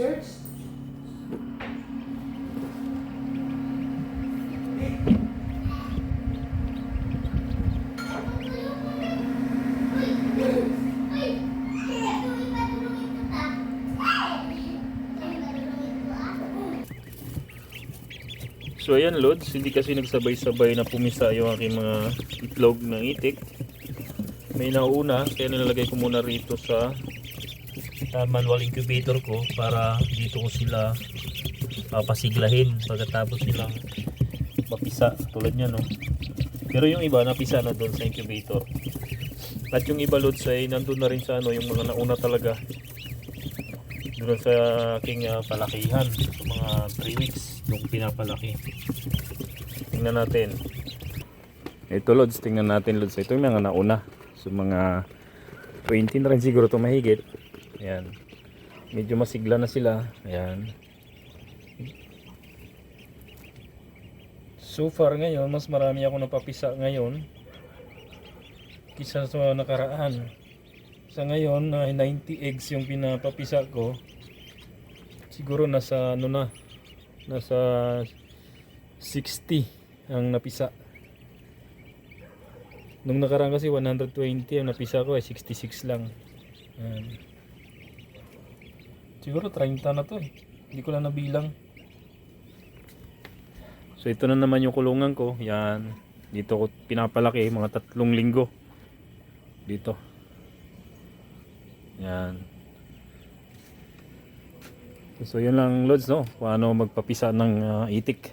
Search. So ayan Lods, hindi kasi nagsabay-sabay na pumisa yung aking mga itlog ng itik. May nauna, kaya nilalagay ko muna rito sa uh, manual incubator ko para dito ko sila papasiglahin pagkatapos nilang mapisa. Tulad niya no. Pero yung iba napisa na doon sa incubator. At yung iba Lods ay nandun na rin sa ano, yung mga nauna talaga. Doon sa aking ah, palakihan sa mga 3 weeks yung pinapalaki. Tingnan natin. Ito Lods tingnan natin Lods. Ito yung mga nauna. So mga 20 na rin siguro ito mahigit ayan. Medyo masigla na sila. Ayan. So far ngayon mas marami ako napapisa ngayon kisa sa nakaraan. Sa ngayon na 90 eggs yung pinapapisa ko. Siguro nasa ano na nasa 60 ang napisa. Nung nakaraan kasi 120 ang napisa ko eh 66 lang. Ayan. Siguro 30 na to eh. Hindi ko lang nabilang. So ito na naman yung kulungan ko. Yan. Dito ko pinapalaki mga tatlong linggo. Dito. Yan. So yun lang loads no, kung ano magpapisa ng ah, itik.